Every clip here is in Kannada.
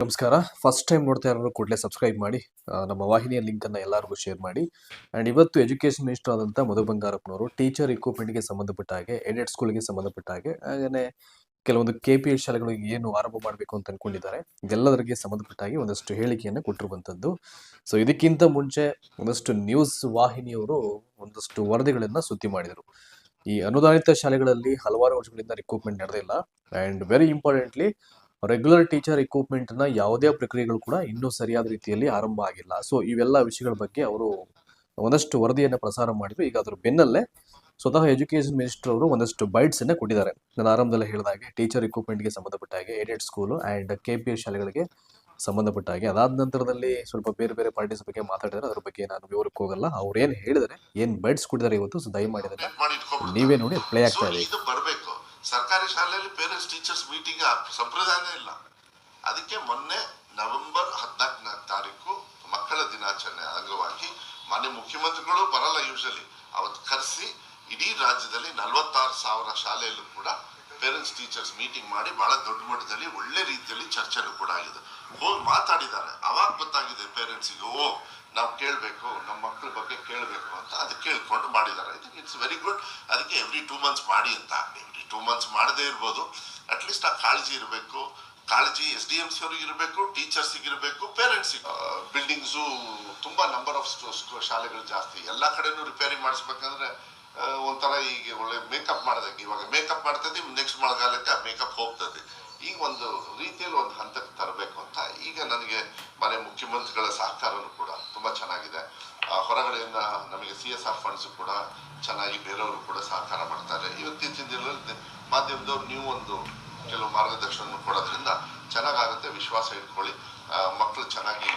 ನಮಸ್ಕಾರ. ಫಸ್ಟ್ ಟೈಮ್ ನೋಡ್ತಾ ಇರೋರು ಕೂಡಲೇ ಸಬ್ಸ್ಕ್ರೈಬ್ ಮಾಡಿ ನಮ್ಮ ವಾಹಿನಿಯ ಲಿಂಕ್ ಅನ್ನ ಎಲ್ಲರಿಗೂ ಶೇರ್ ಮಾಡಿ. ಅಂಡ್ ಇವತ್ತು ಎಜುಕೇಶನ್ ಮಿನಿಸ್ಟರ್ ಆದಂತ ಮಧು ಬಂಗಾರಪ್ಪನವರು ಟೀಚರ್ಗೆ ಸಂಬಂಧಪಟ್ಟ ಹಾಗೆ ಎಡೆಡ್ ಸ್ಕೂಲ್ಗೆ ಸಂಬಂಧಪಟ್ಟ ಹಾಗೆ, ಹಾಗೇನೆ ಕೆಲವೊಂದು ಕೆ ಪಿ ಎಸ್ ಶಾಲೆಗಳಿಗೆ ಏನು ಆರಂಭ ಮಾಡಬೇಕು ಅಂತ ಅನ್ಕೊಂಡಿದ್ದಾರೆ. ಇದೆಲ್ಲದರಿಗೆ ಸಂಬಂಧಪಟ್ಟ ಹಾಗೆ ಒಂದಷ್ಟು ಹೇಳಿಕೆಯನ್ನು ಕೊಟ್ಟಿರುವಂತದ್ದು. ಸೊ ಇದಕ್ಕಿಂತ ಮುಂಚೆ ಒಂದಷ್ಟು ನ್ಯೂಸ್ ವಾಹಿನಿಯವರು ಒಂದಷ್ಟು ವರದಿಗಳನ್ನ ಸುದ್ದಿ ಮಾಡಿದರು. ಈ ಅನುದಾನಿತ ಶಾಲೆಗಳಲ್ಲಿ ಹಲವಾರು ವರ್ಷಗಳಿಂದ ರಿಕ್ರೂಟ್ಮೆಂಟ್ ನಡೆದಿಲ್ಲ. And very importantly regular teacher ಇಕ್ವಿಪ್ಮೆಂಟ್ನ ನ ಯಾವುದೇ ಪ್ರಕ್ರಿಯೆಗಳು ಕೂಡ ಇನ್ನೂ ಸರಿಯಾದ ರೀತಿಯಲ್ಲಿ ಆರಂಭ ಆಗಿಲ್ಲ. ಸೊ ಇವೆಲ್ಲ ವಿಷಯಗಳ ಬಗ್ಗೆ ಅವರು ಒಂದಷ್ಟು ವರದಿಯನ್ನು ಪ್ರಸಾರ ಮಾಡಿದ್ರು. ಈಗ ಅದ್ರ ಬೆನ್ನಲ್ಲೇ ಸ್ವತಃ ಎಜುಕೇಶನ್ ಮಿನಿಸ್ಟರ್ ಅವರು ಒಂದಷ್ಟು ಬೈಟ್ಸ್ ಅನ್ನ ಕೊಟ್ಟಿದ್ದಾರೆ. ನಾನು ಆರಂಭದಲ್ಲಿ ಹೇಳಿದಾಗೆ ಟೀಚರ್ ರಿಕ್ರೂಟ್ಮೆಂಟ್ಗೆ ಸಂಬಂಧಪಟ್ಟ ಹಾಗೆ aided school and K P S ಶಾಲೆಗಳಿಗೆ ಸಂಬಂಧಪಟ್ಟ ಹಾಗೆ. ಅದಾದ ನಂತರದಲ್ಲಿ ಸ್ವಲ್ಪ ಬೇರೆ ಬೇರೆ ಪಾರ್ಟೀಸ್ ಬಗ್ಗೆ ಮಾತಾಡಿದ್ರೆ ಅದ್ರ ಬಗ್ಗೆ ನಾನು ವಿವರಕ್ಕೆ ಹೋಗಲ್ಲ. ಅವ್ರು ಏನು ಹೇಳಿದರೆ ಏನ್ ಬೈಟ್ಸ್ ಕೊಟ್ಟಿದ್ದಾರೆ ಇವತ್ತು ಸೊ ದಯಮಾಡಿ ಅದನ್ನ ಮಾಡಿ ಇಟ್ಕೊಂಡ್ಬಿಡ್ತಾರೆ. ನೀವೇ ನೋಡಿ ಪ್ಲೇ ಆಗ್ತಾ ಇದೆ ಇದು ಬರಬೇಕು ಸರ್ಕಾರಿ ಶಾಲೆಯಲ್ಲಿ ಪೇರೆಂಟ್ಸ್ ಟೀಚರ್ಸ್ ಮೀಟಿಂಗ್ ಸಂಪ್ರದಾಯನೇ ಇಲ್ಲ. ಅದಕ್ಕೆ ಮೊನ್ನೆ ನವೆಂಬರ್ ಹದಿನಾಲ್ಕನೇ ತಾರೀಕು ಮಕ್ಕಳ ದಿನಾಚರಣೆ ಅಂಗವಾಗಿ ಮಾನ್ಯ ಮುಖ್ಯಮಂತ್ರಿಗಳು ಬರಲ್ಲ ಯೂಶಲಿ ಅವತ್ತು ಕರೆಸಿ ಇಡೀ ರಾಜ್ಯದಲ್ಲಿ ನಲವತ್ತಾರು ಸಾವಿರ ಶಾಲೆಯಲ್ಲೂ ಕೂಡ ಪೇರೆಂಟ್ಸ್ ಟೀಚರ್ಸ್ ಮೀಟಿಂಗ್ ಮಾಡಿ ಬಹಳ ದೊಡ್ಡ ಮಟ್ಟದಲ್ಲಿ ಒಳ್ಳೆ ರೀತಿಯಲ್ಲಿ ಚರ್ಚೆನೂ ಕೂಡ ಆಗಿದೆ. ಹೋಗಿ ಮಾತಾಡಿದ್ದಾರೆ. ಅವಾಗ ಗೊತ್ತಾಗಿದೆ ಪೇರೆಂಟ್ಸಿಗೆ ಓ, ನಾವು ಕೇಳಬೇಕು ನಮ್ಮ ಮಕ್ಕಳ ಬಗ್ಗೆ ಕೇಳಬೇಕು ಅಂತ. ಅದು ಕೇಳ್ಕೊಂಡು ಮಾಡಿದ್ದಾರೆ. ಇಟ್ಸ್ ವೆರಿ ಗುಡ್ ಅದಕ್ಕೆ ಎವ್ರಿ ಟೂ ಮಂತ್ಸ್ ಮಾಡಿ ಅಂತ ಎವ್ರಿ ಟೂ ಮಂತ್ಸ್ ಮಾಡದೇ ಇರ್ಬೋದು. ಅಟ್ಲೀಸ್ಟ್ ಆ ಕಾಳಜಿ ಇರಬೇಕು. ಕಾಳಜಿ ಎಸ್ ಡಿ ಎಂ ಸಿ ಅವ್ರಿಗೆ ಇರಬೇಕು ಟೀಚರ್ಸಿಗೆ ಇರಬೇಕು ಪೇರೆಂಟ್ಸಿಗೆ ಬಿಲ್ಡಿಂಗ್ಸು ತುಂಬಾ ನಂಬರ್ ಆಫ್ ಶಾಲೆಗಳು ಜಾಸ್ತಿ. ಎಲ್ಲ ಕಡೆನೂ ರಿಪೇರಿ ಮಾಡಿಸ್ಬೇಕಂದ್ರೆ ಒಂಥರ ಈಗ ಒಳ್ಳೆ ಮೇಕಪ್ ಮಾಡಿದಾಗ ಇವಾಗ ಮೇಕಪ್ ಮಾಡ್ತದೆ ನೆಕ್ಸ್ಟ್ ಮಳೆಗಾಲಕ್ಕೆ ಆ ಮೇಕಪ್ ಹೋಗ್ತದೆ. ಈಗ ಒಂದು ರೀತಿಯಲ್ಲಿ ಒಂದು ಹಂತಕ್ಕೆ ತರಬೇಕು ಅಂತ. ಈಗ ನನಗೆ ಮನೆ ಮುಖ್ಯಮಂತ್ರಿಗಳ ಸಹಕಾರನೂ ಕೂಡ ತುಂಬಾ ಚೆನ್ನಾಗಿದೆ. ಹೊರಗಡೆಯಿಂದ ನಮಗೆ ಸಿ ಎಸ್ ಆರ್ ಫಂಡ್ಸ್ ಕೂಡ ಚೆನ್ನಾಗಿ ಬೇರೆಯವರು ಕೂಡ ಸಹಕಾರ ಮಾಡ್ತಾರೆ. ಇವತ್ತಿನ ದಿನಗಳಲ್ಲಿ ಮಾಧ್ಯಮದವ್ರು ನೀವು ಒಂದು ಕೆಲವು ಮಾರ್ಗದರ್ಶನ ಕೊಡೋದ್ರಿಂದ ಚೆನ್ನಾಗಾಗುತ್ತೆ ವಿಶ್ವಾಸ ಇಟ್ಕೊಳ್ಳಿ. ಮಕ್ಕಳು ಚೆನ್ನಾಗಿ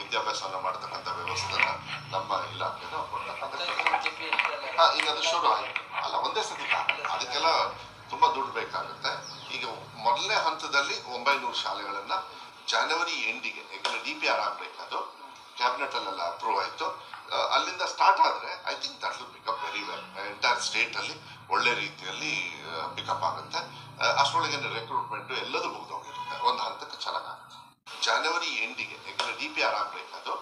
ವಿದ್ಯಾಭ್ಯಾಸವನ್ನು ಮಾಡ್ತಕ್ಕಂಥ ವ್ಯವಸ್ಥೆನ ನಮ್ಮ ಇಲಾಖೆನ ಹಾ ಈಗ ಅದು ಶುರು ಆಯ್ತು. ಅಲ್ಲ ಒಂದೇ ಸತಿ ಅದಕ್ಕೆಲ್ಲ ತುಂಬಾ ದುಡ್ಡು ಬೇಕಾಗುತ್ತೆ. ಈಗ ಮೊದಲನೇ ಹಂತದಲ್ಲಿ ಒಂಬೈನೂರು ಶಾಲೆಗಳನ್ನ ಜನವರಿ ಎಂಡಿಗೆ ಯಾಕಂದ್ರೆ ಡಿ ಪಿ ಆರ್ ಆಗಬೇಕದು ಅದು. ಕ್ಯಾಬಿನೆಟ್ ಅಲ್ಲೆಲ್ಲ ಅಪ್ರೂವ್ ಆಯ್ತು. ಅಲ್ಲಿಂದ ಸ್ಟಾರ್ಟ್ ಆದರೆ I think that will pick up very well entire ಸ್ಟೇಟಲ್ಲಿ ಒಳ್ಳೆ ರೀತಿಯಲ್ಲಿ ಪಿಕಪ್ ಆಗುತ್ತೆ. ಅಷ್ಟರೊಳಗೆ ರೆಕ್ರೂಟ್ಮೆಂಟ್ ಎಲ್ಲದೂ ಮುಗಿದೋಗಿರುತ್ತೆ. ಒಂದು ಹಂತಕ್ಕೆ ಚೆನ್ನಾಗಾಗುತ್ತೆ ಜನವರಿ ಎಂಡಿಗೆ ಯಾಕಂದರೆ ಡಿ ಪಿ ಆರ್ ಆಗಬೇಕು ಅದು.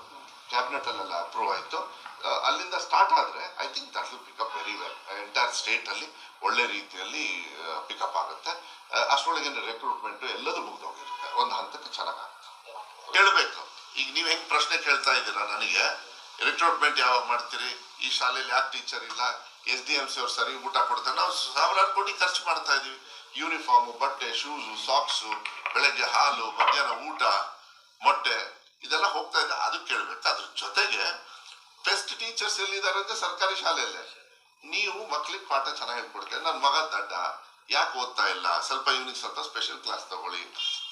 ಕ್ಯಾಬಿನೆಟ್ ಅಲ್ಲೆಲ್ಲ ಅಪ್ರೂವ್ ಆಯಿತು. ಅಲ್ಲಿಂದ ಸ್ಟಾರ್ಟ್ ಆದರೆ I think that will pick up very well entire ಸ್ಟೇಟಲ್ಲಿ ಒಳ್ಳೆ ರೀತಿಯಲ್ಲಿ ಪಿಕಪ್ ಆಗುತ್ತೆ. ಅಷ್ಟರೊಳಗೆ ರೆಕ್ರೂಟ್ಮೆಂಟ್ ಎಲ್ಲದೂ ಮುಗಿದೋಗಿರುತ್ತೆ. ಒಂದು ಹಂತಕ್ಕೆ ಚೆನ್ನಾಗಾಗುತ್ತೆ ಕೇಳಬೇಕು. ಈಗ ನೀವು ಹೆಂಗೆ ಪ್ರಶ್ನೆ ಕೇಳ್ತಾ ಇದ್ದೀರಾ ನನಗೆ? ರಿಕ್ರೂಟ್ಮೆಂಟ್ ಯಾವಾಗ ಮಾಡ್ತೀರಿ? ಈ ಶಾಲೆಯಲ್ಲಿ ಯಾಕೆ ಟೀಚರ್ ಇಲ್ಲ? ಎಸ್ ಡಿ ಎಂ ಸಿ ಅವ್ರು ಸರಿ ಊಟ ಕೊಡ್ತಾರೆ. ನಾವು ಸಾವಿರಾರು ಕೋಟಿ ಖರ್ಚು ಮಾಡ್ತಾ ಇದೀವಿ ಯೂನಿಫಾರ್ಮ್ ಬಟ್ಟೆ ಶೂಸು ಸಾಕ್ಸು ಬೆಳಗ್ಗೆ ಹಾಲು, ಮಧ್ಯಾಹ್ನ ಊಟ, ಮೊಟ್ಟೆ, ಇದೆಲ್ಲ ಹೋಗ್ತಾ ಇದೆ. ಅದು ಕೇಳಬೇಕು ಅದ್ರ ಜೊತೆಗೆ ಬೆಸ್ಟ್ ಟೀಚರ್ಸ್ ಎಲ್ಲಿದ್ದಾರೆ ಅಂದ್ರೆ ಸರ್ಕಾರಿ ಶಾಲೆಯಲ್ಲೇ. ನೀವು ಮಕ್ಳಿಗೆ ಪಾಠ ಚೆನ್ನಾಗಿ ಹೇಳ್ಕೊಡ್ತೇನೆ ನನ್ನ ಮಗ ದಡ್ಡ. ಯಾಕೆ ಓದ್ತಾ ಇಲ್ಲ? ಸ್ವಲ್ಪ ಇವ್ನಿಗೆ ಸ್ವಲ್ಪ ಸ್ಪೆಷಲ್ ಕ್ಲಾಸ್ ತಗೊಳ್ಳಿ.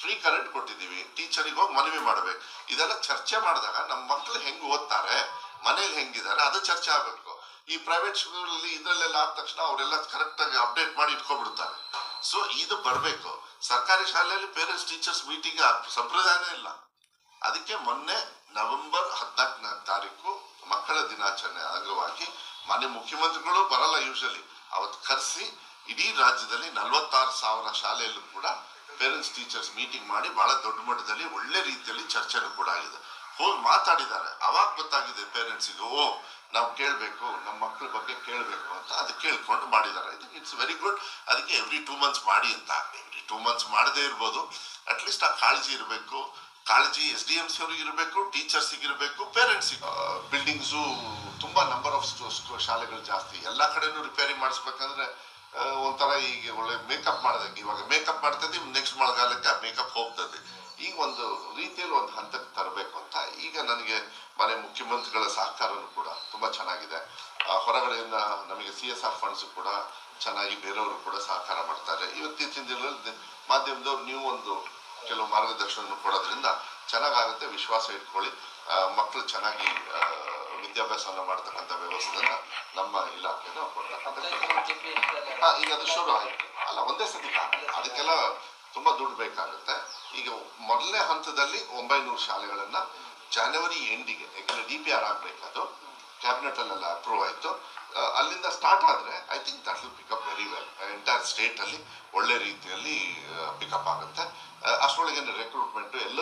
ಫ್ರೀ ಕರೆಂಟ್ ಕೊಟ್ಟಿದ್ದೀವಿ. ಟೀಚರಿಗೆ ಹೋಗಿ ಮನವಿ ಮಾಡ್ಬೇಕು. ಇದೆಲ್ಲ ಚರ್ಚೆ ಮಾಡಿದಾಗ ನಮ್ಮ ಮಕ್ಳು ಹೆಂಗ್ ಓದ್ತಾರೆ? ಮನೇಲಿ ಹೆಂಗಿದ್ದಾರೆ? ಅದು ಚರ್ಚೆ ಆಗ್ಬೇಕು. ಈ ಪ್ರೈವೇಟ್ ಸ್ಕೂಲಲ್ಲಿ ಇದರಲ್ಲೆಲ್ಲ ಆದ ತಕ್ಷಣ ಅವರೆಲ್ಲ ಕರೆಕ್ಟ್ ಆಗಿ ಅಪ್ಡೇಟ್ ಮಾಡಿ ಇಟ್ಕೊಂಡ್ಬಿಡ್ತಾರೆ ಸೊ ಇದು ಬರಬೇಕು. ಸರ್ಕಾರಿ ಶಾಲೆಯಲ್ಲಿ ಪೇರೆಂಟ್ಸ್ ಟೀಚರ್ಸ್ ಮೀಟಿಂಗ್ ಸಂಪ್ರದಾಯನೇ ಇಲ್ಲ. ಅದಕ್ಕೆ ಮೊನ್ನೆ ನವೆಂಬರ್ ಹದಿನಾಲ್ಕನೇ ತಾರೀಕು ಮಕ್ಕಳ ದಿನಾಚರಣೆ ಅಂಗವಾಗಿ ಮಾನ್ಯ ಮುಖ್ಯಮಂತ್ರಿಗಳು ಬರಲ್ಲ ಯೂಶಲಿ ಅವತ್ತು ಕರೆಸಿ ಇಡೀ ರಾಜ್ಯದಲ್ಲಿ ನಲವತ್ತಾರು ಸಾವಿರ ಶಾಲೆಯಲ್ಲೂ ಕೂಡ ಪೇರೆಂಟ್ಸ್ ಟೀಚರ್ಸ್ ಮೀಟಿಂಗ್ ಮಾಡಿ ಬಹಳ ದೊಡ್ಡ ಮಟ್ಟದಲ್ಲಿ ಒಳ್ಳೆ ರೀತಿಯಲ್ಲಿ ಚರ್ಚೆನೂ ಕೂಡ ಆಗಿದೆ. ಹೋಗಿ ಮಾತಾಡಿದ್ದಾರೆ. ಅವಾಗ ಗೊತ್ತಾಗಿದೆ ಪೇರೆಂಟ್ಸಿಗೆ ಓ, ನಾವು ಕೇಳಬೇಕು ನಮ್ಮ ಮಕ್ಕಳ ಬಗ್ಗೆ ಕೇಳಬೇಕು ಅಂತ ಅದು ಕೇಳ್ಕೊಂಡು ಮಾಡಿದ್ದಾರೆ. ಐ ಇಟ್ಸ್ ವೆರಿ ಗುಡ್ ಅದಕ್ಕೆ ಎವ್ರಿ ಟೂ ಮಂತ್ಸ್ ಮಾಡಿ ಅಂತ. ಎವ್ರಿ ಟೂ ಮಂತ್ಸ್ ಮಾಡದೇ ಇರ್ಬೋದು. ಅಟ್ಲೀಸ್ಟ್ ಆ ಕಾಳಜಿ ಇರಬೇಕು. ಕಾಳಜಿ ಎಸ್ ಡಿ ಎಂ ಸಿ ಅವ್ರಿಗೆ ಇರಬೇಕು ಟೀಚರ್ಸಿಗೆ ಇರಬೇಕು ಪೇರೆಂಟ್ಸಿಗೆ ಬಿಲ್ಡಿಂಗ್ಸು ತುಂಬ ನಂಬರ್ ಆಫ್ ಶಾಲೆಗಳು ಜಾಸ್ತಿ. ಎಲ್ಲ ಕಡೆನೂ ರಿಪೇರಿ ಮಾಡಿಸ್ಬೇಕಂದ್ರೆ ಒಂಥರ ಈಗ ಒಳ್ಳೆ ಮೇಕಪ್ ಮಾಡ್ದಂಗೆ. ಇವಾಗ ಮೇಕಪ್ ಮಾಡ್ತದೆ ನೆಕ್ಸ್ಟ್ ಮಳೆಗಾಲಕ್ಕೆ ಮೇಕಪ್ ಹೋಗ್ತದೆ. ಈಗ ಒಂದು ರೀತಿಯಲ್ಲಿ ಒಂದು ಹಂತಕ್ಕೆ ತರಬೇಕು ಅಂತ. ಈಗ ನನಗೆ ಮನೆ ಮುಖ್ಯಮಂತ್ರಿಗಳ ಸಹಕಾರನು ಕೂಡ ತುಂಬಾ ಚೆನ್ನಾಗಿದೆ. ಹೊರಗಡೆಯಿಂದ ನಮಗೆ ಸಿ ಎಸ್ ಆರ್ ಫಂಡ್ಸ್ ಕೂಡ ಚೆನ್ನಾಗಿ ಬೇರೆಯವರು ಕೂಡ ಸಹಕಾರ ಮಾಡ್ತಾರೆ. ಇವತ್ತಿನ ದಿನಗಳಲ್ಲಿ ಮಾಧ್ಯಮದವ್ರು ನೀವು ಒಂದು ಕೆಲವು ಮಾರ್ಗದರ್ಶನ ಕೊಡೋದ್ರಿಂದ ಚೆನ್ನಾಗಾಗುತ್ತೆ. ವಿಶ್ವಾಸ ಇಟ್ಕೊಳ್ಳಿ. ಮಕ್ಕಳು ಚೆನ್ನಾಗಿ ವಿದ್ಯಾಭ್ಯಾಸವನ್ನು ಮಾಡ್ತಕ್ಕಂಥ ವ್ಯವಸ್ಥೆಯನ್ನು ನಮ್ಮ ಇಲಾಖೆಯನ್ನು ಕೊಡ್ತಕ್ಕಂಥ ಈಗ ಅದು ಶುರು ಆಯಿತು. ಅಲ್ಲ, ಒಂದೇ ಸತಿ ಅದಕ್ಕೆಲ್ಲ ತುಂಬಾ ದುಡ್ಡು ಬೇಕಾಗುತ್ತೆ. ಈಗ ಮೊದಲನೇ ಹಂತದಲ್ಲಿ ಒಂಬೈನೂರು ಶಾಲೆಗಳನ್ನ ಜನವರಿ ಎಂಡಿಗೆ ಯಾಕಂದರೆ ಡಿ ಪಿ ಆರ್ ಆಗಬೇಕದು ಅದು. ಕ್ಯಾಬಿನೆಟ್ ಅಲ್ಲೆಲ್ಲ ಅಪ್ರೂವ್ ಆಯ್ತು ಅಲ್ಲಿಂದ ಸ್ಟಾರ್ಟ್ ಆದ್ರೆ I think that will pick up very well entire state ಅಲ್ಲಿ ಒಳ್ಳೆ ರೀತಿಯಲ್ಲಿ ಪಿಕಪ್ ಆಗುತ್ತೆ. ಅಷ್ಟರೊಳಗೆ ರೆಕ್ರೂಟ್ಮೆಂಟ್ ಎಲ್ಲ